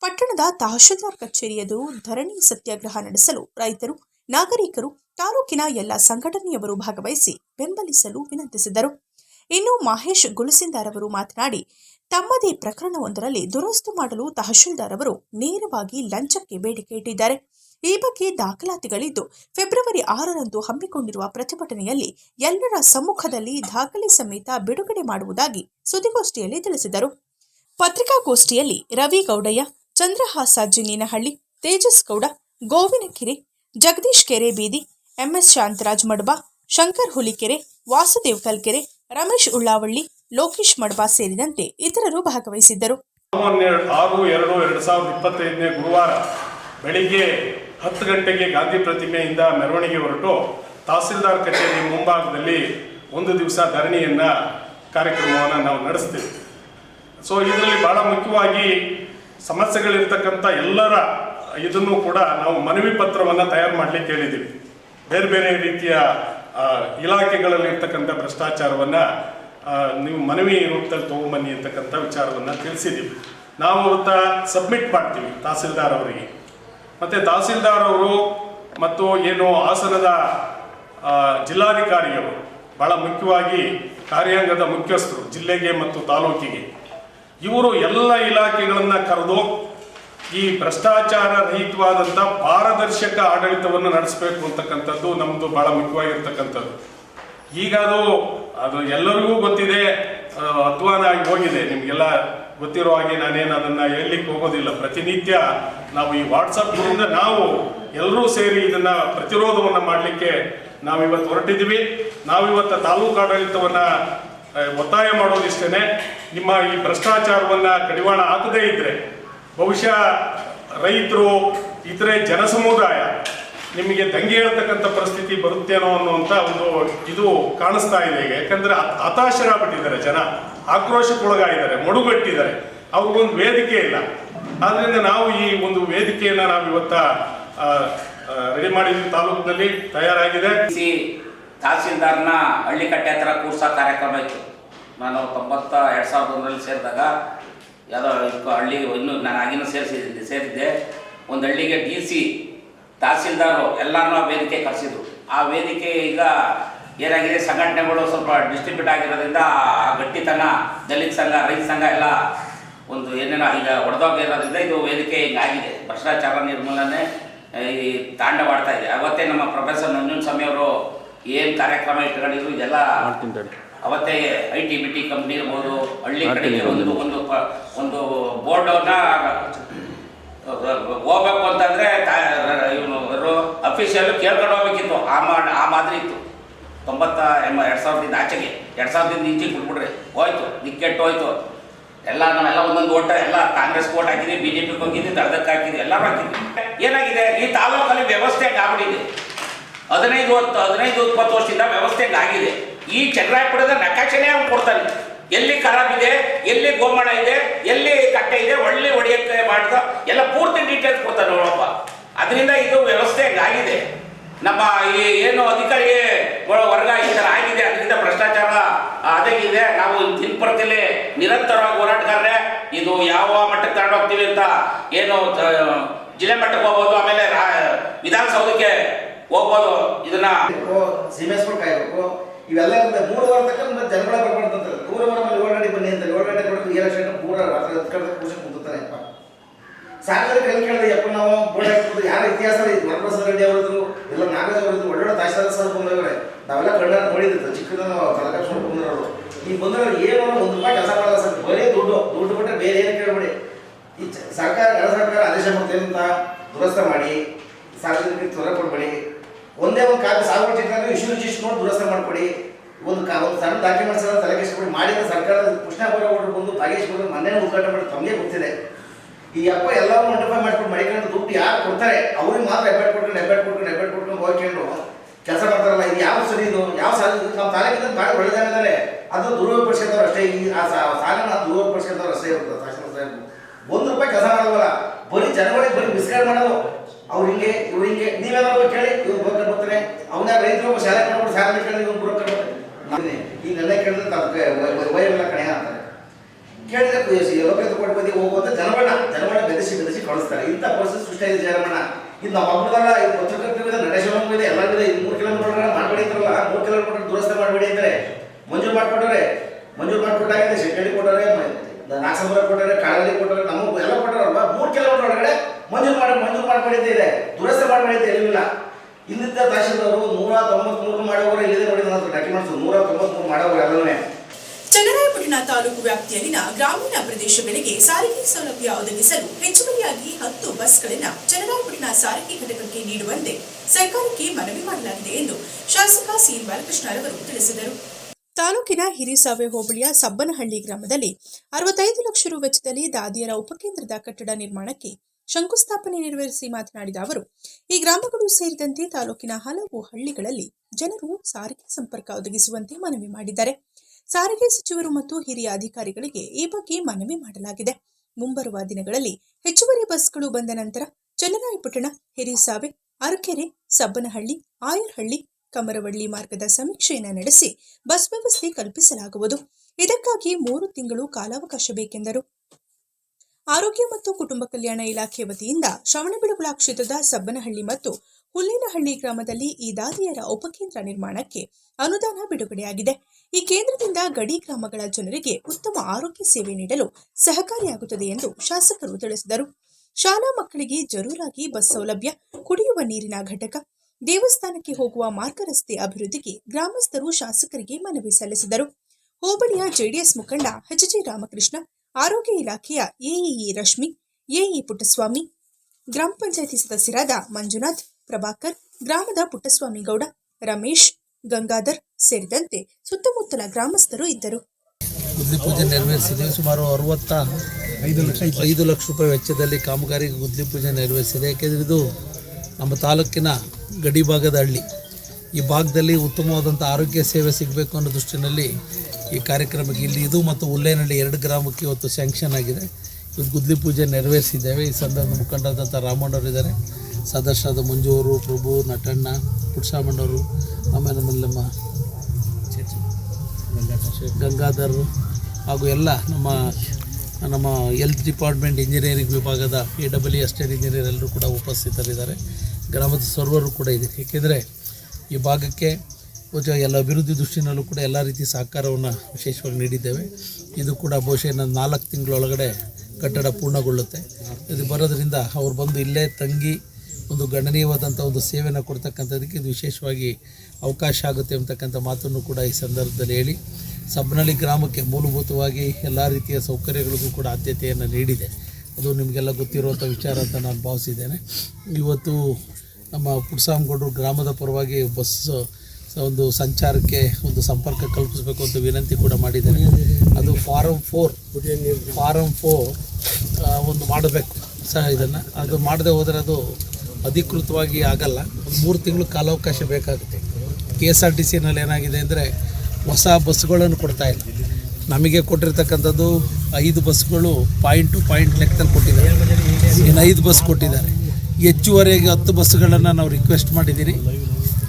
ಪಟ್ಟಣದ ತಹಶೀಲ್ದಾರ್ ಕಚೇರಿ ಎದುರು ಧರಣಿ ಸತ್ಯಾಗ್ರಹ ನಡೆಸಲು ರೈತರು, ನಾಗರಿಕರು, ತಾಲೂಕಿನ ಎಲ್ಲ ಸಂಘಟನೆಯವರು ಭಾಗವಹಿಸಿ ಬೆಂಬಲಿಸಲು ವಿನಂತಿಸಿದರು. ಇನ್ನು ಮಹೇಶ್ ಗುಲಸಿಂದಾರ್ ಅವರು ಮಾತನಾಡಿ, ತಮ್ಮದೇ ಪ್ರಕರಣವೊಂದರಲ್ಲಿ ದುರಸ್ತು ಮಾಡಲು ತಹಶೀಲ್ದಾರ್ ಅವರು ನೇರವಾಗಿ ಲಂಚಕ್ಕೆ ಬೇಡಿಕೆ ಇಟ್ಟಿದ್ದಾರೆ. ಈ ಬಗ್ಗೆ ದಾಖಲಾತಿಗಳಿದ್ದು, ಫೆಬ್ರವರಿ ಆರರಂದು ಹಮ್ಮಿಕೊಂಡಿರುವ ಪ್ರತಿಭಟನೆಯಲ್ಲಿ ಎಲ್ಲರ ಸಮ್ಮುಖದಲ್ಲಿ ದಾಖಲೆ ಸಮೇತ ಬಿಡುಗಡೆ ಮಾಡುವುದಾಗಿ ಸುದ್ದಿಗೋಷ್ಠಿಯಲ್ಲಿ ತಿಳಿಸಿದರು. ಪತ್ರಿಕಾಗೋಷ್ಠಿಯಲ್ಲಿ ರವಿ ಗೌಡಯ್ಯ ಚಂದ್ರಹಾಸ ಜಿನ್ನಿನಹಳ್ಳಿ ತೇಜಸ್ ಗೌಡ ಗೋವಿನಕೆರೆ ಜಗದೀಶ್ ಕೆರೆ ಬೀದಿ, ಎಂಎಸ್ ಶಾಂತರಾಜ್ ಮಡ್ಬಾ, ಶಂಕರ್ ಹುಲಿಕೆರೆ, ವಾಸುದೇವ್ ಕಲ್ಕೆರೆ, ರಮೇಶ್ ಉಳ್ಳಾವಳ್ಳಿ, ಲೋಕೇಶ್ ಮಡ್ಬಾ ಸೇರಿದಂತೆ ಇತರರು ಭಾಗವಹಿಸಿದ್ದರು. ಆರು ಎರಡು ಎರಡು ಸಾವಿರದ ಇಪ್ಪತ್ತೈದನೇ ಗುರುವಾರ ಬೆಳಿಗ್ಗೆ ಹತ್ತು ಗಂಟೆಗೆ ಗಾಂಧಿ ಪ್ರತಿಮೆಯಿಂದ ಮೆರವಣಿಗೆ ಹೊರಟು ತಹಸೀಲ್ದಾರ್ ಕಚೇರಿ ಮುಂಭಾಗದಲ್ಲಿ ಒಂದು ದಿವಸ ಧರಣಿಯನ್ನ ಕಾರ್ಯಕ್ರಮವನ್ನು ನಾವು ನಡೆಸ್ತೇವೆ. ಸೊ ಇದರಲ್ಲಿ ಬಹಳ ಮುಖ್ಯವಾಗಿ ಸಮಸ್ಯೆಗಳಿರ್ತಕ್ಕಂಥ ಎಲ್ಲರ ಇದನ್ನು ಕೂಡ ನಾವು ಮನವಿ ಪತ್ರವನ್ನು ತಯಾರು ಮಾಡಲಿಕ್ಕೆ ಹೇಳಿದ್ದೀವಿ. ಬೇರೆ ಬೇರೆ ರೀತಿಯ ಇಲಾಖೆಗಳಲ್ಲಿ ಇರ್ತಕ್ಕಂಥ ಭ್ರಷ್ಟಾಚಾರವನ್ನು ನೀವು ಮನವಿ ರೂಪದಲ್ಲಿ ತೊಗೊಂಬನ್ನಿ ಅಂತಕ್ಕಂಥ ವಿಚಾರವನ್ನು ತಿಳಿಸಿದ್ದೀವಿ. ನಾವು ಅವತ್ತ ಸಬ್ಮಿಟ್ ಮಾಡ್ತೀವಿ ತಹಸೀಲ್ದಾರ್ ಅವರಿಗೆ. ಮತ್ತು ತಹಸೀಲ್ದಾರ್ ಅವರು ಮತ್ತು ಏನು ಹಾಸನದ ಜಿಲ್ಲಾಧಿಕಾರಿಯವರು, ಬಹಳ ಮುಖ್ಯವಾಗಿ ಕಾರ್ಯಾಂಗದ ಮುಖ್ಯಸ್ಥರು, ಜಿಲ್ಲೆಗೆ ಮತ್ತು ತಾಲೂಕಿಗೆ. ಇವರು ಎಲ್ಲ ಇಲಾಖೆಗಳನ್ನು ಕರೆದು ಈ ಭ್ರಷ್ಟಾಚಾರ ರಹಿತವಾದಂಥ ಪಾರದರ್ಶಕ ಆಡಳಿತವನ್ನು ನಡೆಸಬೇಕು ಅಂತಕ್ಕಂಥದ್ದು ನಮ್ಮದು ಬಹಳ ಮುಖ್ಯವಾಗಿರ್ತಕ್ಕಂಥದ್ದು ಈಗ ಅದು ಅದು ಎಲ್ಲರಿಗೂ ಗೊತ್ತಿದೆ ಅಧ್ವಾನ ಆಗಿ ಹೋಗಿದೆ. ನಿಮಗೆಲ್ಲ ಗೊತ್ತಿರೋ ಹಾಗೆ ನಾನೇನು ಅದನ್ನು ಹೇಳಲಿಕ್ಕೆ ಹೋಗೋದಿಲ್ಲ. ಪ್ರತಿನಿತ್ಯ ನಾವು ಈ ವಾಟ್ಸಪ್ ಗ್ರೂಪಿಂದ ನಾವು ಎಲ್ಲರೂ ಸೇರಿ ಇದನ್ನ ಪ್ರತಿರೋಧವನ್ನು ಮಾಡಲಿಕ್ಕೆ ನಾವಿವತ್ತು ಹೊರಟಿದ್ದೀವಿ. ನಾವಿವತ್ತು ತಾಲೂಕು ಆಡಳಿತವನ್ನು ಒತ್ತಾಯ ಮಾಡೋದಿಷ್ಟೇ ನಿಮ್ಮ ಈ ಭ್ರಷ್ಟಾಚಾರವನ್ನು ಕಡಿವಾಣ ಹಾಕದೇ ಇದ್ದರೆ ಬಹುಶಃ ರೈತರು, ಇತರೆ ಜನಸಮುದಾಯ ನಿಮಗೆ ದಂಗೆ ಹೇಳ್ತಕ್ಕಂಥ ಪರಿಸ್ಥಿತಿ ಬರುತ್ತೇನೋ ಅನ್ನುವಂಥ ಒಂದು ಇದು ಕಾಣಿಸ್ತಾ ಇದೆ. ಈಗ ಯಾಕಂದರೆ ಹತ್- ಹತಾಶರಾಗ್ಬಿಟ್ಟಿದ್ದಾರೆ ಜನ. ಆಕ್ರೋಶಕ್ಕೊಳಗಾಗಿದ್ದಾರೆ, ಮಡುಗಟ್ಟಿದ್ದಾರೆ. ಅವ್ರಿಗೊಂದು ವೇದಿಕೆ ಇಲ್ಲ. ಆದ್ದರಿಂದ ನಾವು ಈ ಒಂದು ವೇದಿಕೆಯನ್ನು ನಾವು ಇವತ್ತ ರೆಡಿ ಮಾಡಿದ ತಾಲೂಕಿನಲ್ಲಿ ತಯಾರಾಗಿದೆ. ತಹಸೀಲ್ದಾರ್ನ ಹಳ್ಳಿಕಟ್ಟೆ ಹತ್ರ ಕೂರ್ಸೋ ಕಾರ್ಯಕ್ರಮ ಇತ್ತು. ನಾನು ತೊಂಬತ್ತ ಎರಡು ಸಾವಿರದ ಒಂದರಲ್ಲಿ ಸೇರಿದಾಗ ಯಾವುದೋ ಹಳ್ಳಿ ಇನ್ನೂ ನಾನು ಆಗಿನ ಸೇರಿಸಿದ್ದೆ, ಸೇರಿದ್ದೆ. ಒಂದು ಹಳ್ಳಿಗೆ ಡಿ ಸಿ ತಹಸೀಲ್ದಾರು ಎಲ್ಲರನ್ನೂ ಆ ವೇದಿಕೆ ಕರೆಸಿದ್ರು. ಆ ವೇದಿಕೆ ಈಗ ಏನಾಗಿದೆ, ಸಂಘಟನೆಗಳು ಸ್ವಲ್ಪ ಡಿಸ್ಟ್ರಿಬ್ಯೂಟ್ ಆಗಿರೋದ್ರಿಂದ ಆ ಗಟ್ಟಿತನ, ದಲಿತ ಸಂಘ, ರೈತ ಸಂಘ ಎಲ್ಲ ಒಂದು ಏನೇನೋ ಈಗ ಹೊಡೆದೋಗಿರೋದ್ರಿಂದ ಇದು ವೇದಿಕೆ ಹಿಂಗಾಗಿದೆ ಭ್ರಷ್ಟಾಚಾರ ನಿರ್ಮೂಲನೆ ಈ ತಾಂಡವಾಡ್ತಾ ಇದೆ. ಅವತ್ತೇ ನಮ್ಮ ಪ್ರೊಫೆಸರ್ ನಂಜುನ್ ಸ್ವಾಮಿ ಅವರು ಏನು ಕಾರ್ಯಕ್ರಮ ಇಟ್ಕೊಂಡಿದ್ರು ಇದೆಲ್ಲ ಅವತ್ತೇ I T B T company ಇರ್ಬೋದು ಹಳ್ಳಿ ಕಡೆಗೆ ಒಂದು ಒಂದು ಒಂದು ಬೋರ್ಡನ್ನ ಹೋಗ್ಬೇಕು ಅಂತಂದ್ರೆ ಇವನು ಅಫಿಷಿಯಲ್ ಕೇಳ್ಕೊಂಡು ಹೋಗ್ಬೇಕಿತ್ತು. ಆ ಮಾ ಆ ಮಾದರಿ ಇತ್ತು. ತೊಂಬತ್ತ ಎಂಬ ಎರಡು ಸಾವಿರದಿಂದ ಆಚೆಗೆ ಎರಡು ಸಾವಿರದಿಂದ ಈಚೆಗೆ ಬಿಟ್ಬಿಡ್ರಿ ಹೋಯ್ತು ದಿಕ್ಕೆಟ್ಟು ಹೋಯ್ತು. ಎಲ್ಲ ನಾವೆಲ್ಲ ಒಂದೊಂದು ಓಟ ಎಲ್ಲ ಕಾಂಗ್ರೆಸ್ ಓಟ್ ಹಾಕಿದ್ವಿ ಬಿ ಜೆ ಪಿಗೆ ಹೋಗಿದ್ವಿ ದರ್ದಕ್ಕೆ ಹಾಕಿದ್ವಿ ಎಲ್ಲ ಹಾಕಿದ್ವಿ. ಏನಾಗಿದೆ? ಈ ತಾಲೂಕಲ್ಲಿ ವ್ಯವಸ್ಥೆ ಆಗ್ಬಿಟ್ಟಿದೆ. ಹದಿನೈದು ಹತ್ತು, ಹದಿನೈದು ಇಪ್ಪತ್ತು ವರ್ಷದಿಂದ ವ್ಯವಸ್ಥೆ ಆಗಿದೆ ಈ ಚಂದ್ರಾಯಪುರದ ನಕಾಶೆನೇ ಅವ್ನು ಕೊಡ್ತಾನೆ. ಎಲ್ಲಿ ಖರಾಬ್ ಇದೆ, ಎಲ್ಲಿ ಗೋಮಣ ಇದೆ, ಎಲ್ಲಿ ಕಟ್ಟೆ ಇದೆ, ಒಳ್ಳೆ ಒಡೆಯಕ್ಕೆ ಮಾಡಿದ, ಎಲ್ಲ ಪೂರ್ತಿ ಡೀಟೇಲ್ಸ್ ಕೊಡ್ತಾನೆ ನೋಡಪ್ಪ. ಅದರಿಂದ ಇದು ವ್ಯವಸ್ಥೆ ಆಗಿದೆ ನಮ್ಮ ಈ ಏನು ಅಧಿಕಾರಿ ವರ್ಗ ಈ ಥರ ಆಗಿದೆ, ಅದರಿಂದ ಭ್ರಷ್ಟಾಚಾರ ಅದಾಗಿದೆ ನಾವು ದಿನಪ್ರತಿಲಿ ನಿರಂತರವಾಗಿ ಹೋರಾಟಗಾರ್ರೆ, ಇದು ಯಾವ ಮಟ್ಟಕ್ಕೆ ತಗೊಂಡೋಗ್ತೀವಿ ಅಂತ ಏನು ಜಿಲ್ಲೆ ಮಟ್ಟಕ್ಕೆ ಹೋಗ್ಬೋದು, ಆಮೇಲೆ ವಿಧಾನಸೌಧಕ್ಕೆ ಹೋಗ್ಬೋದು, ಇದನ್ನ. ಸೀಮೇಶ್ವರ ಕಾಯ್ಬೇಕು. ಇವೆಲ್ಲ ಮೂರು ವಾರ ತಕ್ಕ ಮತ್ತೆ ಜನಗಳ ಬರ್ಬಾರ್ದು ಮೂರು ವಾರ ಮೇಲೆ ಏಳು ಗಂಟೆ ಬನ್ನಿ ಅಂತ ಏಳು ಗಂಟೆ ಕೊಟ್ಟು ಏಳು ಗಂಟೆ ಪೂರ ರಾತ್ರಿ ಹತ್ತು ಕಡೆ ಕುಂತಾನೆ ಅಪ್ಪ. ಸಾಗರ ಕೈ ಕೇಳಿದ್ರೆ ಯಪ್ಪ ನಾವು ಬೋರ್ಡ್ ಹಾಕ್ಬಿಟ್ಟು ಯಾರ ಇತಿಹಾಸ ವರಪ್ರಸಾದ ರೆಡ್ಡಿ ಅವರದ್ದು ಎಲ್ಲ ನಾಗರಾಜ್ ಅವರದ್ದು ಒಳ್ಳೊಳ್ಳೆ ತಾಯಿಸಾದ ಸರ್ ಬಂದವ್ರೆ. ನಾವೆಲ್ಲ ಕಣ್ಣ ನೋಡಿದ್ದು ಚಿಕ್ಕದ ನಾವು ಬಂದ್ರವರು ಈ ಬಂದ್ರೆ ಏನು ಒಂದು ರೂಪಾಯಿ ಕೆಲಸ ಮಾಡಲ್ಲ ಸರ್. ಬರೀ ದುಡ್ಡು. ದುಡ್ಡು ಬಿಟ್ಟರೆ ಬೇರೆ ಏನು ಕೇಳಬೇಡಿ. ಈ ಸರ್ಕಾರ ಸರ್ಕಾರ ಆದೇಶ ಮಾಡ್ತೇನೆ ಅಂತ ದುರಸ್ತ ಮಾಡಿ, ಸಾರ್ವಜನಿಕರಿಗೆ ತೊಂದರೆ ಕೊಡಬೇಡಿ. ಒಂದೇ ಒಂದು ಕಾಪಿ ಸಾಗುವಳಿ ಚಿತ್ರ ಇಶ್ಯೂ ರಿಜಿಸ್ಟರ್ ನೋಡಿ ದುರಸ್ತ ಮಾಡಿಕೊಡಿ. ಒಂದು ಕಾ ಒಂದು ಸಣ್ಣ ಡಾಕ್ಯುಮೆಂಟ್ಸ್ ಎಲ್ಲ ತಲೆ ಕೆಡಿಸ್ಬಿಡಿ ಮಾಡಿದ ಸರ್ಕಾರದ ಕೃಷ್ಣ ಬರೋರು ಬಂದು ಭಾಗೇಶ್ ಬಂದು ಮನೆ ಉದ್ಘಾಟನೆ ಮಾಡಿ ತಮಗೆ ಗೊತ್ತಿದೆ. ಈ ಅಪ್ಪ ಎಲ್ಲರೂ ನೋಟಿಫೈ ಮಾಡ್ಕೊಂಡು ಮಡಿಕೊಂಡು ದುಡ್ಡು ಯಾರು ಕೊಡ್ತಾರೆ? ಅವ್ರಿಗೆ ಮಾತ್ರ ಎಬ್ಬೆಟ್ ಕೊಟ್ಕೊಂಡು ಎಬ್ಬೆಟ್ ಕೊಟ್ಕೊಂಡು ಎಬ್ಬೆಟ್ ಕೊಟ್ಕೊಂಡು ಹೋಗ್ಕೊಂಡು ಕೆಲಸ ಮಾಡ್ತಾರಲ್ಲ, ಇದು ಯಾವ ಸರಿ ಇದು? ಯಾವ ಸಾಲ ನಮ್ಮ ತಾಲೂಕಿಂದ ಭಾಳ ಒಳ್ಳೆದಾಗಿದ್ದಾರೆ. ಅದು ದುರುಪಡಿಸ್ಕೊಂಡವ್ರು ಅಷ್ಟೇ. ಈ ಆ ಸಾಲನ ದುರುಪಡಿಸ್ಕೊಂಡವ್ರು ಅಷ್ಟೇ ಇರ್ತದೆ ಶಾಸನ ಸಾಹೇಬ್ ಒಂದು ರೂಪಾಯಿ ಕೆಲಸ ಮಾಡೋದಲ್ಲ ಬರೀ ಜನಗಳಿಗೆ ಬರೀ ಮಿಸ್ಗೈಡ್ ಮಾಡೋದು. ಅವ್ರು ಹಿಂಗೆ, ಇವ್ರು ಹಿಂಗೆ ನೀವೇನಾದ್ರು ಕೇಳಿ ಇವ್ರು ಬ್ರೋಕರ್ ಬರ್ತಾರೆ. ಅವನ ರೈತರು ಒಬ್ಬ ಶಾಲೆ ಮಾಡ್ಬಿಟ್ಟು ಶಾಲೆ ಕೇಳಿ ಇವ್ರು ಬ್ರೋಕರ್ ಬರ್ತಾರೆ. ಈಗ ನೆಲೆ ಕೇಳಿದ್ರೆ ವಯವೆಲ್ಲ ಕಣೆ ಅಂತಾರೆ ಕೇಳಿದ್ರೆ ಲೋಕದ ಬಂದು ಹೋಗುವಂತ ಜನಬಣ್ಣ ಜನಬಣ್ಣ ಬೆದಿಸಿ ಬೆದಿಸಿ ಕಳಿಸ್ತಾರೆ ಇಂಥ ಪರಿಸ್ಥಿತಿ ಸೃಷ್ಟಿಯಾಗಿದೆ ಜನಬಣ್ಣ ಇದು ನಮ್ಮ ಹಬ್ಬದಾಗ ಇದು ಪತ್ರಕರ್ತರು ಇದೆ ಇದೆ ಎಲ್ಲ ಇದೆ. ಮೂರು ಕಿಲೋಮೀಟರ್ ಮಾಡಬೇಡಿ ಅಂತಾರಲ್ಲ ಮೂರು ಕಿಲೋಮೀಟರ್ ದುರಸ್ತಿ ಮಾಡಬೇಡಿ ಅಂತಾರೆ. ಮಂಜೂರು ಮಾಡಿಕೊಟ್ಟರೆ ಮಂಜೂರು ಮಾಡಿಕೊಟ್ಟಾಗಿದೆ ಶೆಟ್ಟಿ ಕೊಟ್ಟರೆ ನಾಗಸಂಬರ ಕೊಟ್ಟರೆ, ಕಾಳಲ್ಲಿ ಕೊಟ್ಟರೆ ನಮಗೂ ಎಲ್ಲ ಕೊಟ್ಟರಲ್ವಾ? ಮೂರು ಕಿಲೋಮೀಟರ್ ಒಳಗಡೆ ಮಂಜೂರು ಮಾಡಿ, ಮಂಜೂರು ಮಾಡಬೇಡಿ ಅಂತ ಇದೆ. ದುರಸ್ತಿ ಮಾಡಿ ಅಂತ ಎಲ್ಲಿಲ್ಲ ಇಲ್ಲಿದ್ದ ತಹಶೀಲ್ದಾರರು ನೂರ ತೊಂಬತ್ಮೂರು ಮಾಡೋರು ಇಲ್ಲಿದೆ ನೋಡಿ ನನ್ನ ಡಾಕ್ಯುಮೆಂಟ್ಸ್ ನೂರ ತೊಂಬತ್ಮೂರು ಮಾಡೋರು ಎಲ್ಲವೇ ಚನ್ನರಾಯಪಟ್ಟಣ ತಾಲೂಕು ವ್ಯಾಪ್ತಿಯಲ್ಲಿನ ಗ್ರಾಮೀಣ ಪ್ರದೇಶಗಳಿಗೆ ಸಾರಿಗೆ ಸೌಲಭ್ಯ ಒದಗಿಸಲು ಹೆಚ್ಚುವರಿಯಾಗಿ ಹತ್ತು ಬಸ್ಗಳನ್ನು ಚನ್ನರಾಯಪಟ್ಟಣ ಸಾರಿಗೆ ಘಟಕಕ್ಕೆ ನೀಡುವಂತೆ ಸರ್ಕಾರಕ್ಕೆ ಮನವಿ ಮಾಡಲಾಗಿದೆ ಎಂದು ಶಾಸಕ ಸಿ ಬಾಲಕೃಷ್ಣರವರು ತಿಳಿಸಿದರು. ತಾಲೂಕಿನ ಹಿರಿಸಾವೆ ಹೋಬಳಿಯ ಸಬ್ಬನಹಳ್ಳಿ ಗ್ರಾಮದಲ್ಲಿ ಅರವತ್ತೈದು ಲಕ್ಷ ರು ವೆಚ್ಚದಲ್ಲಿ ದಾದಿಯರ ಉಪಕೇಂದ್ರದ ಕಟ್ಟಡ ನಿರ್ಮಾಣಕ್ಕೆ ಶಂಕುಸ್ಥಾಪನೆ ನೆರವೇರಿಸಿ ಮಾತನಾಡಿದ ಅವರು, ಈ ಗ್ರಾಮಗಳು ಸೇರಿದಂತೆ ತಾಲೂಕಿನ ಹಲವು ಹಳ್ಳಿಗಳಲ್ಲಿ ಜನರು ಸಾರಿಗೆ ಸಂಪರ್ಕ ಒದಗಿಸುವಂತೆ ಮನವಿ ಮಾಡಿದ್ದಾರೆ. ಸಾರಿಗೆ ಸಚಿವರು ಮತ್ತು ಹಿರಿಯ ಅಧಿಕಾರಿಗಳಿಗೆ ಈ ಬಗ್ಗೆ ಮನವಿ ಮಾಡಲಾಗಿದೆ. ಮುಂಬರುವ ದಿನಗಳಲ್ಲಿ ಹೆಚ್ಚುವರಿ ಬಸ್ಗಳು ಬಂದ ನಂತರ ಚನ್ನರಾಯಪಟ್ಟಣ, ಹಿರಿಸಾವೆ, ಅರಕೆರೆ, ಸಬ್ಬನಹಳ್ಳಿ, ಆಯರ್ಹಳ್ಳಿ ಕಮರವಳ್ಳಿ ಮಾರ್ಗದ ಸಮೀಕ್ಷೆಯನ್ನು ನಡೆಸಿ ಬಸ್ ವ್ಯವಸ್ಥೆ ಕಲ್ಪಿಸಲಾಗುವುದು. ಇದಕ್ಕಾಗಿ ಮೂರು ತಿಂಗಳು ಕಾಲಾವಕಾಶ ಬೇಕೆಂದರು. ಆರೋಗ್ಯ ಮತ್ತು ಕುಟುಂಬ ಕಲ್ಯಾಣ ಇಲಾಖೆ ವತಿಯಿಂದ ಶ್ರವಣಬೆಳಗುಳ ಕ್ಷೇತ್ರದ ಸಬ್ಬನಹಳ್ಳಿ ಮತ್ತು ಹುಲ್ಲಿನಹಳ್ಳಿ ಗ್ರಾಮದಲ್ಲಿ ಈ ದಾದಿಯರ ಉಪಕೇಂದ್ರ ನಿರ್ಮಾಣಕ್ಕೆ ಅನುದಾನ ಬಿಡುಗಡೆಯಾಗಿದೆ. ಈ ಕೇಂದ್ರದಿಂದ ಗಡಿ ಗ್ರಾಮಗಳ ಜನರಿಗೆ ಉತ್ತಮ ಆರೋಗ್ಯ ಸೇವೆ ನೀಡಲು ಸಹಕಾರಿಯಾಗುತ್ತದೆ ಎಂದು ಶಾಸಕರು ತಿಳಿಸಿದರು. ಶಾಲಾ ಮಕ್ಕಳಿಗೆ ಜರೂರಾಗಿ ಬಸ್ ಸೌಲಭ್ಯ, ಕುಡಿಯುವ ನೀರಿನ ಘಟಕ ದೇವಸ್ಥಾನಕ್ಕೆ ಹೋಗುವ ಮಾರ್ಗ ರಸ್ತೆ ಅಭಿವೃದ್ಧಿಗೆ ಗ್ರಾಮಸ್ಥರು ಶಾಸಕರಿಗೆ ಮನವಿ ಸಲ್ಲಿಸಿದರು. ಹೋಬಳಿಯ ಜೆಡಿಎಸ್ ಮುಖಂಡ ಎಚ್ ರಾಮಕೃಷ್ಣ, ಆರೋಗ್ಯ ಇಲಾಖೆಯ ಎಇಇ ರಶ್ಮಿ ಎಇ ಪುಟ್ಟಸ್ವಾಮಿ, ಗ್ರಾಮ ಪಂಚಾಯಿತಿ ಸದಸ್ಯರಾದ ಮಂಜುನಾಥ್, ಪ್ರಭಾಕರ್, ಗ್ರಾಮದ ಪುಟ್ಟಸ್ವಾಮಿ ಗೌಡ, ರಮೇಶ್, ಗಂಗಾಧರ್ ಸೇರಿದಂತೆ ಸುತ್ತಮುತ್ತಲ ಗ್ರಾಮಸ್ಥರು ಇದ್ದರು. ಗುದ್ಲಿ ಪೂಜೆ ನೆರವೇರಿಸಿದೆ. ಸುಮಾರು ಅರವತ್ತ ಐದು ಲಕ್ಷ ಐದು ಲಕ್ಷ ರೂಪಾಯಿ ವೆಚ್ಚದಲ್ಲಿ ಕಾಮಗಾರಿ ಗುದ್ಲಿ ಪೂಜೆ ನೆರವೇರಿಸಿದೆ. ಯಾಕೆಂದರೆ ಇದು ನಮ್ಮ ತಾಲೂಕಿನ ಗಡಿ ಭಾಗದ ಹಳ್ಳಿ. ಈ ಭಾಗದಲ್ಲಿ ಉತ್ತಮವಾದಂಥ ಆರೋಗ್ಯ ಸೇವೆ ಸಿಗಬೇಕು ಅನ್ನೋ ದೃಷ್ಟಿನಲ್ಲಿ ಈ ಕಾರ್ಯಕ್ರಮಕ್ಕೆ ಇಲ್ಲಿ ಇದು ಮತ್ತು ಉಲ್ಲೇನಹಳ್ಳಿ ಎರಡು ಗ್ರಾಮಕ್ಕೆ ಇವತ್ತು ಸ್ಯಾಂಕ್ಷನ್ ಆಗಿದೆ. ಇವತ್ತು ಗುದ್ಲಿ ಪೂಜೆ ನೆರವೇರಿಸಿದ್ದೇವೆ. ಈ ಸಂದರ್ಭ ಮುಖಂಡರಾದಂಥ ರಾಮಣ್ಣವರು ಇದ್ದಾರೆ ಸದಸ್ಯರಾದ ಮಂಜು ಅವರು ಪ್ರಭು, ನಟಣ್ಣ, ಪುಟ್ಸಾಮಣ್ಣವರು, ಆಮೇಲೆ ನಮ್ಮ ಗಂಗಾಧರ್ ಹಾಗೂ ಎಲ್ಲ ನಮ್ಮ ನಮ್ಮ ಹೆಲ್ತ್ ಡಿಪಾರ್ಟ್ಮೆಂಟ್ ಇಂಜಿನಿಯರಿಂಗ್ ವಿಭಾಗದ ಎ ಡಬ್ಲ್ಯೂ ಎಸ್ಟೇಟ್ ಇಂಜಿನಿಯರ್ ಎಲ್ಲರೂ ಕೂಡ ಉಪಸ್ಥಿತರಿದ್ದಾರೆ. ಗ್ರಾಮದ ಸರ್ವರು ಕೂಡ ಇದೆ. ಏಕೆಂದರೆ ಈ ಭಾಗಕ್ಕೆ ಎಲ್ಲ ಅಭಿವೃದ್ಧಿ ದೃಷ್ಟಿನಲ್ಲೂ ಕೂಡ ಎಲ್ಲ ರೀತಿ ಸಹಕಾರವನ್ನು ವಿಶೇಷವಾಗಿ ನೀಡಿದ್ದೇವೆ. ಇದು ಕೂಡ ಬಹುಶಃ ಇನ್ನೊಂದು ನಾಲ್ಕು ತಿಂಗಳೊಳಗಡೆ ಕಟ್ಟಡ ಪೂರ್ಣಗೊಳ್ಳುತ್ತೆ. ಇದು ಬರೋದರಿಂದ ಅವ್ರು ಬಂದು ಇಲ್ಲೇ ತಂಗಿ ಒಂದು ಗಣನೀಯವಾದಂಥ ಒಂದು ಸೇವೆಯನ್ನು ಕೊಡ್ತಕ್ಕಂಥದ್ದಕ್ಕೆ ಇದು ವಿಶೇಷವಾಗಿ ಅವಕಾಶ ಆಗುತ್ತೆ ಅಂತಕ್ಕಂಥ ಮಾತನ್ನು ಕೂಡ ಈ ಸಂದರ್ಭದಲ್ಲಿ ಹೇಳಿ, ಸಬ್ನಳ್ಳಿ ಗ್ರಾಮಕ್ಕೆ ಮೂಲಭೂತವಾಗಿ ಎಲ್ಲ ರೀತಿಯ ಸೌಕರ್ಯಗಳಿಗೂ ಕೂಡ ಆದ್ಯತೆಯನ್ನು ನೀಡಿದೆ. ಅದು ನಿಮಗೆಲ್ಲ ಗೊತ್ತಿರುವಂಥ ವಿಚಾರ ಅಂತ ನಾನು ಭಾವಿಸಿದ್ದೇನೆ. ಇವತ್ತು ನಮ್ಮ ಪುಟ್ಸಾಮಗೌಡರು ಗ್ರಾಮದ ಪರವಾಗಿ ಬಸ್ ಒಂದು ಸಂಚಾರಕ್ಕೆ ಒಂದು ಸಂಪರ್ಕ ಕಲ್ಪಿಸಬೇಕು ಅಂತ ವಿನಂತಿ ಕೂಡ ಮಾಡಿದ್ದೇನೆ. ಅದು ಫಾರಮ್ ಫೋರ್ ಫಾರಮ್ ಫೋರ್ ಒಂದು ಮಾಡಬೇಕು ಸಹ ಇದನ್ನು. ಅದು ಮಾಡದೆ ಹೋದರೆ ಅದು ಅಧಿಕೃತವಾಗಿ ಆಗಲ್ಲ. ಒಂದು ಮೂರು ತಿಂಗಳು ಕಾಲಾವಕಾಶ ಬೇಕಾಗುತ್ತೆ. ಕೆ ಎಸ್ ಆರ್ ಟಿ ಸಿನಲ್ಲಿ ಏನಾಗಿದೆ ಅಂದರೆ ಹೊಸ ಬಸ್ಗಳನ್ನು ಕೊಡ್ತಾ ಇಲ್ಲ. ನಮಗೆ ಕೊಟ್ಟಿರ್ತಕ್ಕಂಥದ್ದು ಐದು ಬಸ್ಗಳು ಪಾಯಿಂಟ್ ಟು ಪಾಯಿಂಟ್ ಲೆಕ್ಕದಲ್ಲಿ ಕೊಟ್ಟಿದ್ದಾರೆ. ಇನ್ನು ಐದು ಬಸ್ ಕೊಟ್ಟಿದ್ದಾರೆ. ಹೆಚ್ಚುವರೆಗೆ ಹತ್ತು ಬಸ್ಗಳನ್ನು ನಾವು ರಿಕ್ವೆಸ್ಟ್ ಮಾಡಿದ್ದೀರಿ.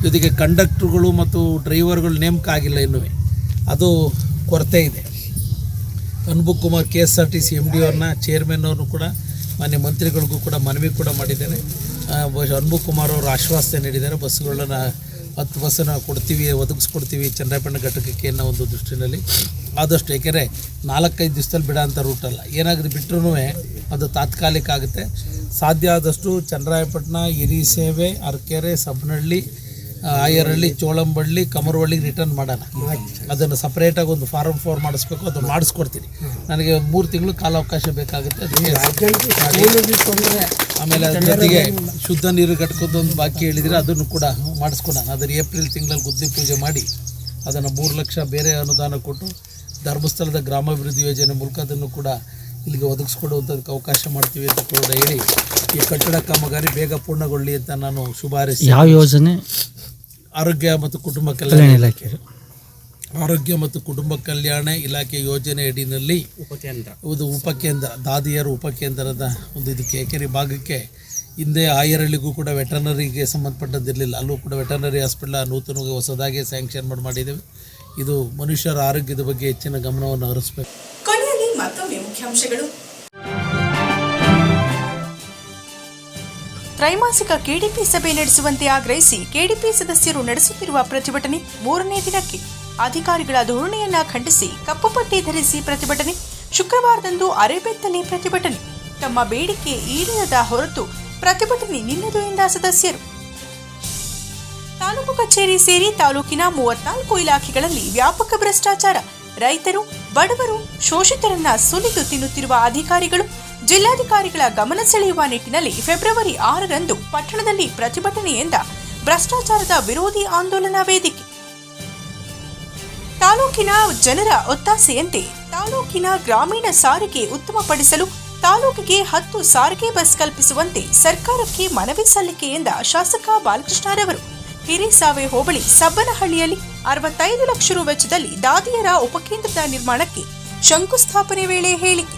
ಜೊತೆಗೆ ಕಂಡಕ್ಟ್ರುಗಳು ಮತ್ತು ಡ್ರೈವರ್ಗಳು ನೇಮಕ ಆಗಿಲ್ಲ ಇನ್ನೂ. ಅದು ಕೊರತೆ ಇದೆ. Anbukumar K S R T C M D ಅವ್ರನ್ನ ಚೇರ್ಮನ್ ಅವ್ರನ್ನು ಕೂಡ, ಮಾನ್ಯ ಮಂತ್ರಿಗಳಿಗೂ ಕೂಡ ಮನವಿ ಕೂಡ ಮಾಡಿದ್ದೇನೆ. ಅನ್ಬುಕ್ ಕುಮಾರ್ ಅವರು ಆಶ್ವಾಸನೆ ನೀಡಿದ್ದಾರೆ, ಬಸ್ಗಳನ್ನ ಹತ್ತು ಬಸ್ಸನ್ನು ಕೊಡ್ತೀವಿ, ಒದಗಿಸ್ಕೊಡ್ತೀವಿ ಚಂದ್ರಾಯಪಟ್ಟಣ ಘಟಕಕ್ಕೆ ಅನ್ನೋ ಒಂದು ದೃಷ್ಟಿನಲ್ಲಿ. ಆದಷ್ಟು ಏಕೆಂದರೆ ನಾಲ್ಕೈದು ದಿವಸದಲ್ಲಿ ಬಿಡೋಂಥ ಅಲ್ಲ. ಏನಾದರೂ ಬಿಟ್ಟರೂ ಅದು ತಾತ್ಕಾಲಿಕ ಆಗುತ್ತೆ. ಸಾಧ್ಯ ಆದಷ್ಟು ಚಂದ್ರಾಯಪಟ್ಟಣ ಹಿರಿ ಸೇವೆ ಅರಕೆರೆ ಸಬ್ನಹಳ್ಳಿ ಆ, ಆಯರಹಳ್ಳಿ ಚೋಳಂಬಳ್ಳಿ ಕಮರವಳ್ಳಿಗೆ ರಿಟರ್ನ್ ಮಾಡೋಣ. ಅದನ್ನು ಸಪ್ರೇಟಾಗಿ ಒಂದು ಫಾರಮ್ ಫೋರ್ ಮಾಡಿಸ್ಬೇಕು ಅದು ಮಾಡಿಸ್ಕೊಡ್ತೀನಿ. ನನಗೆ ಮೂರು ತಿಂಗಳು ಕಾಲಾವಕಾಶ ಬೇಕಾಗುತ್ತೆ ಆಮೇಲೆ ಅದ್ರ ಜೊತೆಗೆ ಶುದ್ಧ ನೀರು ಘಟಕದೊಂದು ಬಾಕಿ ಹೇಳಿದರೆ ಅದನ್ನು ಕೂಡ ಮಾಡಿಸ್ಕೊಡೋಣ. ಅದನ್ನು ಏಪ್ರಿಲ್ ತಿಂಗಳಲ್ಲಿ ಗುದ್ದಿ ಪೂಜೆ ಮಾಡಿ ಅದನ್ನು ಮೂರು ಲಕ್ಷ ಬೇರೆ ಅನುದಾನ ಕೊಟ್ಟು ಧರ್ಮಸ್ಥಳದ ಗ್ರಾಮಾಭಿವೃದ್ಧಿ ಯೋಜನೆ ಮೂಲಕ ಅದನ್ನು ಕೂಡ ಇಲ್ಲಿಗೆ ಒದಗಿಸ್ಕೊಡುವಂಥದ್ದಕ್ಕೆ ಅವಕಾಶ ಮಾಡ್ತೀವಿ ಅಂತ ಕೂಡ ಹೇಳಿ ಈ ಕಟ್ಟಡ ಕಾಮಗಾರಿ ಬೇಗ ಪೂರ್ಣಗೊಳ್ಳಿ ಅಂತ ನಾನು ಶುಭ. ಯಾವ ಯೋಜನೆ? ಆರೋಗ್ಯ ಮತ್ತು ಕುಟುಂಬ ಕಲ್ಯಾಣ ಇಲಾಖೆ. ಆರೋಗ್ಯ ಮತ್ತು ಕುಟುಂಬ ಕಲ್ಯಾಣ ಇಲಾಖೆ ಯೋಜನೆ ಅಡಿನಲ್ಲಿ ಇದು ಉಪಕೇಂದ್ರ ದಾದಿಯರ ಉಪಕೇಂದ್ರದ ಒಂದು ಇದಕ್ಕೆ ಏಕೆರೆ ಭಾಗಕ್ಕೆ ಹಿಂದೆ ಆಯರಳ್ಳಿಗೂ ಕೂಡ ವೆಟರ್ನರಿಗೆ ಸಂಬಂಧಪಟ್ಟದ್ದಿರಲಿಲ್ಲ. ಅಲ್ಲೂ ಕೂಡ ವೆಟರ್ನರಿ ಹಾಸ್ಪಿಟಲ್ ನೂತನವಾಗಿ ಹೊಸದಾಗಿ ಸ್ಯಾಂಕ್ಷನ್ ಮಾಡಿ ಮಾಡಿದ್ದೇವೆ. ಇದು ಮನುಷ್ಯರ ಆರೋಗ್ಯದ ಬಗ್ಗೆ ಹೆಚ್ಚಿನ ಗಮನವನ್ನು ಹರಿಸಬೇಕು. ಕೊನೆಯಲ್ಲಿ ಮತ್ತೊಮ್ಮೆ ಮುಖ್ಯಾಂಶಗಳು. ತ್ರೈಮಾಸಿಕ ಕೆಡಿಪಿ ಸಭೆ ನಡೆಸುವಂತೆ ಆಗ್ರಹಿಸಿ ಕೆಡಿಪಿ ಸದಸ್ಯರು ನಡೆಸುತ್ತಿರುವ ಪ್ರತಿಭಟನೆ ಮೂರನೇ ದಿನಕ್ಕೆ. ಅಧಿಕಾರಿಗಳ ಧೋರಣೆಯನ್ನ ಖಂಡಿಸಿ ಕಪ್ಪು ಪಟ್ಟಿ ಧರಿಸಿ ಪ್ರತಿಭಟನೆ, ಶುಕ್ರವಾರದಂದು ಅರೆಬೆತ್ತಲೆ ಪ್ರತಿಭಟನೆ. ತಮ್ಮ ಬೇಡಿಕೆ ಈಡೇರದ ಹೊರತು ಪ್ರತಿಭಟನೆ ನಿನ್ನದು ಎಂದ ಸದಸ್ಯರು. ತಾಲೂಕು ಕಚೇರಿ ಸೇರಿ ತಾಲೂಕಿನ ಮೂವತ್ನಾಲ್ಕು ಇಲಾಖೆಗಳಲ್ಲಿ ವ್ಯಾಪಕ ಭ್ರಷ್ಟಾಚಾರ. ರೈತರು, ಬಡವರು, ಶೋಷಿತರನ್ನ ಸುಲಿದು ತಿನ್ನುತ್ತಿರುವ ಅಧಿಕಾರಿಗಳು ಜಿಲ್ಲಾಧಿಕಾರಿಗಳ ಗಮನ ಸೆಳೆಯುವ ನಿಟ್ಟಿನಲ್ಲಿ ಫೆಬ್ರವರಿ ಆರರಂದು ಪಟ್ಟಣದಲ್ಲಿ ಪ್ರತಿಭಟನೆಯಿಂದ ಭ್ರಷ್ಟಾಚಾರದ ವಿರೋಧಿ ಆಂದೋಲನ ವೇದಿಕೆ. ತಾಲೂಕಿನ ಜನರ ಒತ್ತಾಸೆಯಂತೆ ತಾಲೂಕಿನ ಗ್ರಾಮೀಣ ಸಾರಿಗೆ ಉತ್ತಮಪಡಿಸಲು ತಾಲೂಕಿಗೆ ಹತ್ತು ಸಾರಿಗೆ ಬಸ್ ಕಲ್ಪಿಸುವಂತೆ ಸರ್ಕಾರಕ್ಕೆ ಮನವಿ ಸಲ್ಲಿಕೆಯಿಂದ ಶಾಸಕ ಬಾಲಕೃಷ್ಣರವರು ಹಿರಿಸಾವೆ ಹೋಬಳಿ ಸಬ್ಬನಹಳ್ಳಿಯಲ್ಲಿ ಅರವತ್ತೈದು ಲಕ್ಷ ರು ವೆಚ್ಚದಲ್ಲಿ ದಾದಿಯರ ಉಪಕೇಂದ್ರದ ನಿರ್ಮಾಣಕ್ಕೆ ಶಂಕುಸ್ಥಾಪನೆ ವೇಳೆ ಹೇಳಿಕೆ.